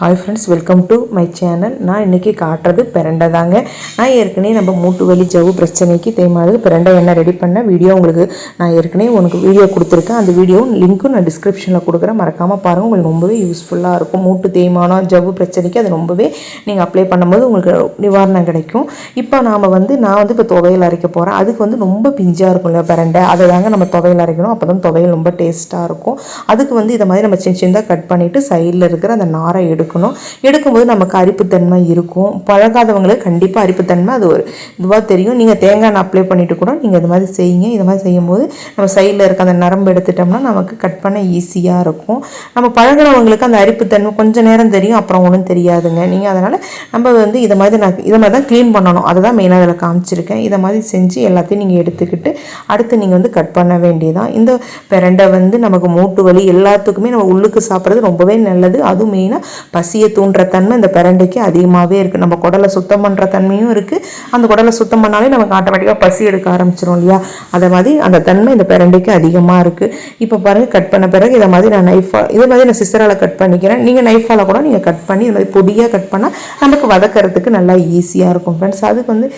Hi friends welcome to my channel நான் இன்றைக்கி காட்டுறது பிரண்டை தாங்க. நான் ஏற்கனவே நம்ம மூட்டு வலி ஜவு பிரச்சனைக்கு தேய்மானது பிரண்டை என்ன ரெடி பண்ண வீடியோ உங்களுக்கு நான் ஏற்கனவே உனக்கு வீடியோ கொடுத்துருக்கேன். அந்த வீடியோ லிங்க்கும் நான் டிஸ்கிரிப்ஷனில் கொடுக்குறேன். மறக்காமல் பாருங்கள் உங்களுக்கு ரொம்பவே யூஸ்ஃபுல்லாக இருக்கும். மூட்டு தேய்மானம் ஜவ்வு பிரச்சனைக்கு அது ரொம்பவே நீங்கள் அப்ளை பண்ணும்போது உங்களுக்கு நிவாரணம் கிடைக்கும். இப்போ நாம் வந்து நான் வந்து இப்போ துவையல் அரைக்க போகிறேன் அதுக்கு வந்து ரொம்ப பிஞ்சாக இருக்கும் இல்லையா பிரண்டை. அதை தாங்க நம்ம துவையல் அரைக்கணும். அப்போ தான் துவையல் ரொம்ப டேஸ்ட்டாக இருக்கும். அதுக்கு வந்து இதை மாதிரி நம்ம சின்ன சின்னதாக கட் பண்ணிவிட்டு சைடில் இருக்கிற அந்த நாரை எடுக்கணும். எடுக்கும்போது நமக்கு அரிப்புத்தன்மை இருக்கும். பழகாதவங்களுக்கு கண்டிப்பாக அரிப்புத்தன்மை அது ஒரு இதுவாக தெரியும். நீங்கள் தேங்காய் எண்ணெய் அப்ளை பண்ணிவிட்டு கூட நீங்கள் இது மாதிரி செய்யுங்க. இது மாதிரி செய்யும்போது நம்ம சைடில் இருக்க அந்த நரம்பு எடுத்துட்டோம்னா நமக்கு கட் பண்ண ஈஸியாக இருக்கும். நம்ம பழகினவங்களுக்கு அந்த அரிப்புத்தன்மை கொஞ்சம் நேரம் தெரியும் அப்புறம் ஒன்றும் தெரியாதுங்க. நீங்கள் அதனால் நம்ம வந்து இதை மாதிரி நான் இதை மாதிரி தான் க்ளீன் பண்ணணும். அதை தான் மெயினாக அதில் காமிச்சிருக்கேன். இதை மாதிரி செஞ்சு எல்லாத்தையும் நீங்கள் எடுத்துக்கிட்டு அடுத்து நீங்கள் வந்து கட் பண்ண வேண்டியதான் இந்த பிரண்டை வந்து நமக்கு மூட்டு வலி எல்லாத்துக்குமே நம்ம உள்ளுக்கு சாப்பிட்றது ரொம்பவே நல்லது. அதுவும் மெயினாக பசியை தூண்டுற தன்மை இந்த பிரண்டைக்கு அதிகமாகவே இருக்குது நம்ம குடலை சுத்தம் பண்ணுற தன்மையும் இருக்குது அந்த குடலை சுத்தம் பண்ணாலே நமக்கு ஆட்டோமேட்டிக்காக பசி எடுக்க ஆரம்பிச்சிடும் இல்லையா? அதை மாதிரி அந்த தன்மை இந்த பிரண்டைக்கு அதிகமாக இருக்குது இப்போ பாருங்கள் கட் பண்ண பிறகு இதை மாதிரி நான் நைஃபாக இதே மாதிரி நான் சிஸ்டரால் கட் பண்ணிக்கிறேன். நீங்கள் நைஃபால் கூட நீங்கள் கட் பண்ணி இது மாதிரி பொடியாக கட் பண்ணால் நமக்கு வதக்கறதுக்கு நல்லா ஈஸியாக இருக்கும் ஃப்ரெண்ட்ஸ் அதுக்கு வந்து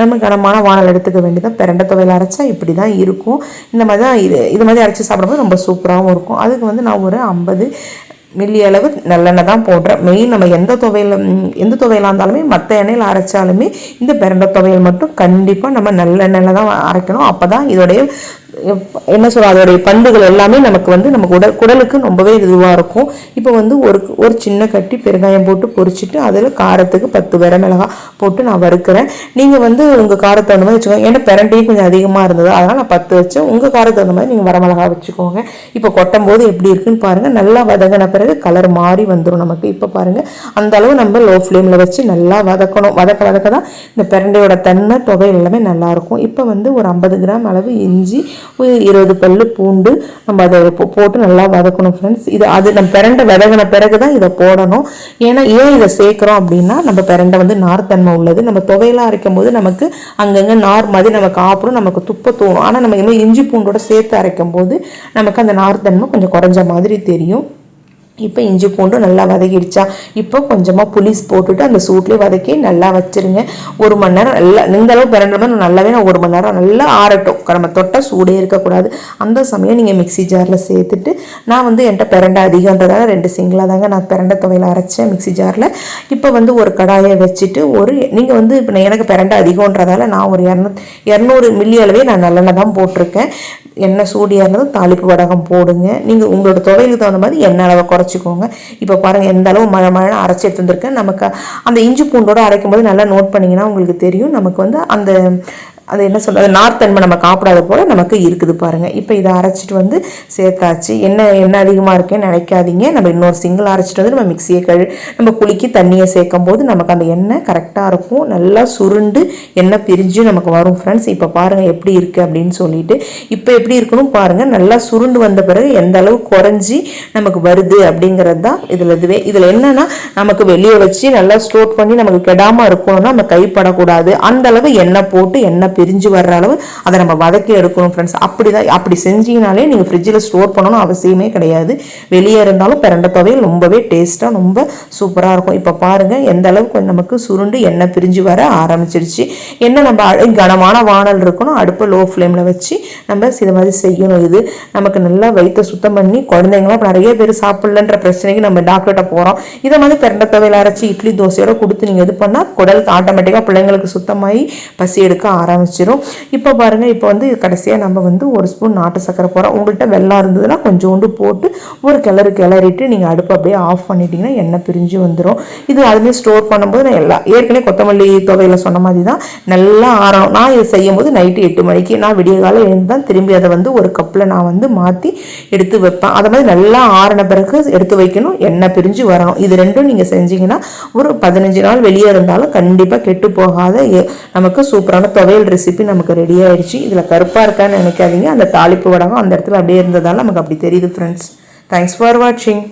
நம்ம கனமான வானல் எடுத்துக்க வேண்டியதான் பிரண்டை துவையல் அரைச்சா இப்படி தான் இருக்கும். இந்த மாதிரி தான் இது இது மாதிரி அரைச்சி சாப்பிடும்போது ரொம்ப சூப்பராகவும் இருக்கும். அதுக்கு வந்து நான் ஒரு ஐம்பது மில்லி அளவு நல்லெண்ணெய் தான் போடுறேன். மெயின் நம்ம எந்த துவையில் எந்த துவையலாக இருந்தாலுமே மற்ற எண்ணெயில் அரைச்சாலுமே இந்த பிரண்டை துவையல் மட்டும் கண்டிப்பாக நம்ம நல்லெண்ணெயில் தான் அரைக்கணும். அப்போ தான் இதோடைய என்ன சொல்ற அதோடைய பண்புகள் எல்லாமே நமக்கு வந்து நமக்கு உடல் குடலுக்கு ரொம்பவே இதுவாக இருக்கும். இப்போ வந்து ஒரு ஒரு சின்ன கட்டி பெருங்காயம் போட்டு பொரிச்சிட்டு அதில் காரத்துக்கு பத்து வர மிளகாய் போட்டு நான் வறுக்கிறேன். நீங்கள் வந்து உங்கள் காரத்தை தகுந்த மாதிரி வச்சுக்கோங்க. ஏன்னா பிரண்டையும் கொஞ்சம் அதிகமாக இருந்தது. அதனால் நான் பத்து வச்சேன். உங்கள் காரத்துக்கு தகுந்த மாதிரி நீங்கள் வரமிளகா வச்சுக்கோங்க. இப்போ கொட்டும் போது எப்படி இருக்குன்னு பாருங்கள் நல்லா வதங்கின பிறகு கலர் மாறி வந்துடும் நமக்கு. இப்போ பாருங்கள் அந்த அளவு நம்ம லோ ஃப்ளேமில் வச்சு நல்லா வதக்கணும். வதக்க வதக்க தான் இந்த பெரண்டையோட தன்மை தொகை எல்லாமே நல்லாயிருக்கும் இப்போ வந்து ஒரு ஐம்பது கிராம் அளவு இஞ்சி ஒரு இருபது பல்லு பூண்டு நம்ம அதை போட்டு நல்லா வதக்கணும் ஃப்ரெண்ட்ஸ் இது அது நம்ம பிரண்டை விதகின பிறகு தான் இதை போடணும். ஏன்னா ஏன் இதை சேர்க்குறோம் அப்படின்னா நம்ம பிறண்டை வந்து நார்த்தன்மை உள்ளது. நம்ம துவையெல்லாம் அரைக்கும் போது நமக்கு அங்கங்கே நார் மாதிரி நமக்கு ஆப்பிடும் நமக்கு துப்ப தோணும். ஆனால் நம்ம இனிமேல் இஞ்சி பூண்டோட சேர்த்து அரைக்கும் போது நமக்கு அந்த நார்த்தன்மை கொஞ்சம் குறைஞ்ச மாதிரி தெரியும். இப்போ இஞ்சி பூண்டு நல்லா வதக்கிடுச்சா? இப்போ கொஞ்சமாக புளிஸ் போட்டுட்டு அந்த சூட்லேயே வதக்கி நல்லா வச்சுருங்க. ஒரு மணி நேரம் நல்லா இந்த அளவு பிறந்த நல்லாவே நான் ஒரு மணி நேரம் நல்லா ஆறட்டும். நம்ம தொட்டால் சூடே இருக்கக்கூடாது. அந்த சமயம் நீங்கள் மிக்ஸி ஜாரில் சேர்த்துட்டு நான் வந்து என்கிட்ட பிரண்டை அதிகன்றதால ரெண்டு சிங்கிளாக தாங்க நான் பிரண்டை துவையில் அரைச்சேன் மிக்ஸி ஜாரில் இப்போ வந்து ஒரு கடாயை வச்சுட்டு ஒரு நீங்கள் வந்து இப்போ எனக்கு பிரண்டை அதிகன்றதால நான் ஒரு இரநூ இரநூறு மில்லி அளவே நான் நல்லெண்ணெய் தான் போட்டிருக்கேன். எண்ணெய் சூடியாக இருந்தது தாளிப்பு வடகம் போடுங்க. நீங்கள் உங்களோட துவையலுக்கு தகுந்த மாதிரி எண்ணெய் அளவை குறைச்சிக்கோங்க. இப்போ பாருங்கள் எந்த அளவு மழை மழை அரைச்சி எடுத்து நமக்கு அந்த இஞ்சி பூண்டோட அரைக்கும் போது நல்லா நோட் பண்ணிங்கன்னா உங்களுக்கு தெரியும். நமக்கு வந்து அந்த அது என்ன சொல்றது? நார்த்தன்மை நம்ம காப்பிடாத போல் நமக்கு இருக்குது பாருங்கள் இப்போ இதை அரைச்சிட்டு வந்து சேர்த்தாச்சு. என்ன என்ன அதிகமாக இருக்கேன்னு நினைக்காதீங்க. நம்ம இன்னொரு சிங்கிள் அரைச்சிட்டு வந்து நம்ம மிக்சியை கழு நம்ம குளிக்கி தண்ணியை சேர்க்கும் போது நமக்கு அந்த எண்ணெய் கரெக்டாக இருக்கும். நல்லா சுருண்டு எண்ணெய் பிரிஞ்சு நமக்கு வரும் ஃப்ரெண்ட்ஸ் இப்போ பாருங்கள் எப்படி இருக்குது அப்படின்னு சொல்லிட்டு. இப்போ எப்படி இருக்கணும் பாருங்கள் நல்லா சுருண்டு வந்த பிறகு எந்த அளவு குறைஞ்சி நமக்கு வருது அப்படிங்கிறது தான் இதில் இதுவே. இதில் என்னென்னா நமக்கு வெளியே வச்சு நல்லா ஸ்டோர் பண்ணி நமக்கு கெடாமல் இருக்கணும்னா நம்ம கைப்படக்கூடாது. அந்த அளவு எண்ணெய் போட்டு எண்ணெய் பிரிஞ்சு வர்ற அளவு அதை நம்ம வதக்கி எடுக்கணும் ஃப்ரெண்ட்ஸ் அப்படிதான் அப்படி செஞ்சீங்கனாலே நீங்கள் ஃப்ரிட்ஜில் ஸ்டோர் பண்ணணும் அவசியமே கிடையாது. வெளியே இருந்தாலும் பிரண்டை துவையல் ரொம்பவே டேஸ்ட்டாக ரொம்ப சூப்பராக இருக்கும். இப்போ பாருங்கள் எந்த அளவுக்கு கொஞ்சம் நமக்கு சுருண்டு எண்ணெய் பிரிஞ்சு வர ஆரம்பிச்சிருச்சு. என்ன நம்ம கனமான வானல் இருக்கணும் அடுப்பை லோ ஃப்ளேமில் வச்சு நம்ம இது மாதிரி செய்யணும். இது நமக்கு நல்லா வயிற்ற சுத்தம் பண்ணி குழந்தைங்களாம் நிறைய பேர் சாப்பிட்லன்ற பிரச்சனைக்கு நம்ம டாக்டர்கிட்ட போகிறோம் இதை மாதிரி பிறண்ட துவையல் அரைச்சி இட்லி தோசையோட கொடுத்து நீங்கள் இது பண்ணால் குடலுக்கு ஆட்டோமேட்டிக்காக பிள்ளைங்களுக்கு சுத்தமாகி பசி எடுக்க ஆரம்பிச்சிடும் இப்போ பாருங்க இப்போ வந்து கடைசியாக நம்ம வந்து ஒரு ஸ்பூன் நாட்டு சக்கரை போகிறோம் உங்கள்கிட்ட வெள்ளம் இருந்ததுன்னா கொஞ்சோண்டு போட்டு ஒரு கிளறு கிளறிட்டு நீங்கள் அடுப்பு அப்படியே ஆஃப் பண்ணிட்டீங்கன்னா எண்ணெய் பிரிஞ்சு வந்துடும் இது அதுலேயே ஸ்டோர் பண்ணும்போது நான் எல்லா ஏற்கனவே கொத்தமல்லி தொகையில் சொன்ன மாதிரி தான் நல்லா ஆறணும். நான் இதை செய்யும் போது நைட்டு எட்டு மணிக்கு நான் விடிய காலம் எழுந்து தான் திரும்பி அதை வந்து ஒரு கப்பில் நான் வந்து மாற்றி எடுத்து வைப்பேன். அதை மாதிரி நல்லா ஆறின பிறகு எடுத்து வைக்கணும். எண்ணெய் பிரிஞ்சு வரணும். இது ரெண்டும் நீங்கள் செஞ்சீங்கன்னா ஒரு பதினஞ்சு நாள் வெளியே இருந்தாலும் கண்டிப்பாக கெட்டு போகாத நமக்கு சூப்பரான துவையல் ரெசிபி நமக்கு ரெடி ஆயிடுச்சு இதில் கருப்பாக இருக்கான்னு நினைக்காதீங்க. அந்த தாளிப்பு வடகம் அந்த இடத்துல அப்படியே இருந்ததால் நமக்கு அப்படி தெரியுது ஃப்ரெண்ட்ஸ் தேங்க்ஸ் ஃபார் வாட்சிங்